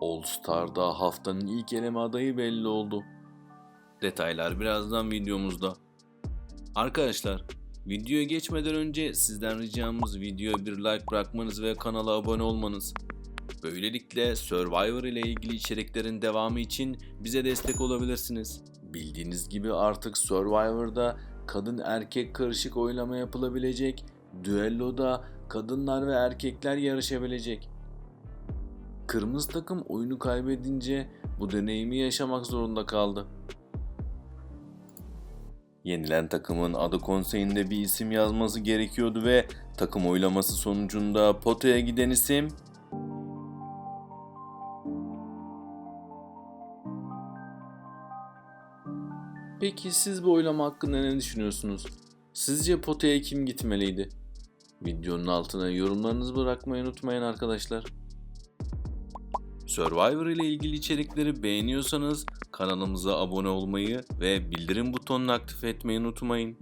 All Star'da haftanın ilk eleme adayı belli oldu. Detaylar birazdan videomuzda. Arkadaşlar, videoya geçmeden önce sizden ricamız videoya bir like bırakmanız ve kanala abone olmanız. Böylelikle Survivor ile ilgili içeriklerin devamı için bize destek olabilirsiniz. Bildiğiniz gibi artık Survivor'da kadın erkek karışık oylama yapılabilecek, düelloda kadınlar ve erkekler yarışabilecek. Kırmızı takım oyunu kaybedince bu deneyimi yaşamak zorunda kaldı. Yenilen takımın adı konseyinde bir isim yazması gerekiyordu ve takım oylaması sonucunda potaya giden isim Peki siz bu oylama hakkında ne düşünüyorsunuz? Sizce potaya kim gitmeliydi? Videonun altına yorumlarınızı bırakmayı unutmayın arkadaşlar. Survivor ile ilgili içerikleri beğeniyorsanız kanalımıza abone olmayı ve bildirim butonunu aktif etmeyi unutmayın.